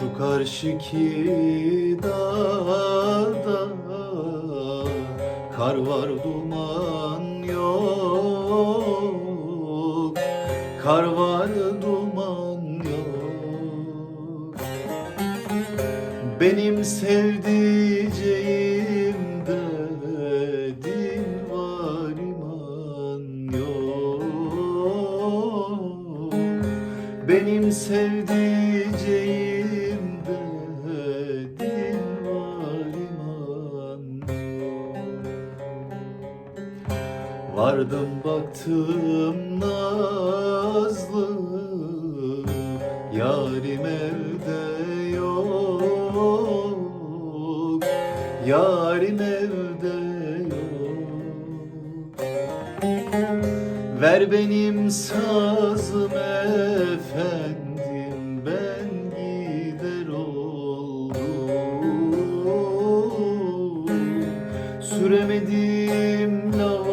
Şu karşıki dağda Kar var duman yok. Kar var duman yok. Benim sevdiceğimde din var iman yok. Benim sevdiceğimde Vardım baktım nazlı Yarim evde yok Yarim evde yok. Ver benim sazım efendim Ben gider oldum. Süremedim la